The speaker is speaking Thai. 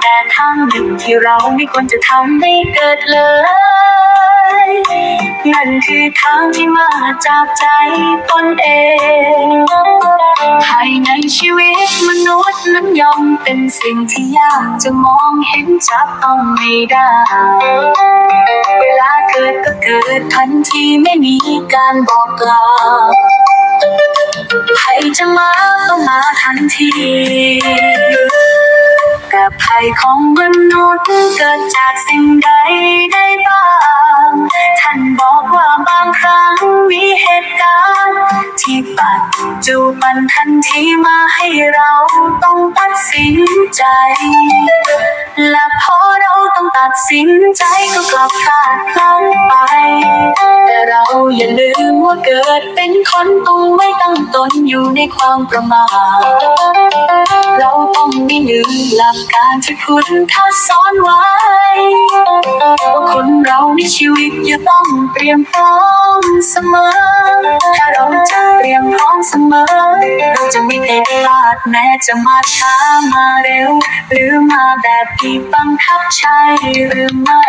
แต่ทางหนึ่งที่เราไม่ควรจะทำให้เกิดเลย นั่นคือทางที่มาจากใจตนเอง ภายในชีวิตมนุษย์นั้นย่อมเป็นสิ่งที่ยากจะมองเห็นจับต้องไม่ได้ เวลาเกิดก็เกิดทันทีไม่มีการบอกกล่าวภัยจะมาก็มาทันที ของมนุษย์เกิดจากสิ่งใดได้บ้าง ท่านบอกว่าบางครั้งมีเหตุการณ์ ที่ปัจจุบันทันทีมาให้เราต้องตัดสินใจ และพอเราต้องตัดสินใจก็กลับพลาดพลั้ง กิดเป็นคนต้องไม่ตั้งตนอยู่ในความประมาทเราต้องไม่ลืมหลักการที่คุณท่าสอนไว้ว่าคนเราในชีวิตอย่าต้องเตรียมพร้อมเสมอ ถ้าเราจะเตรียมพร้อมเสมอ เราจะไม่ผิดพลาดแม้จะมาช้ามาเร็ว หรือมาแบบที่บังคับใช่หรือไม่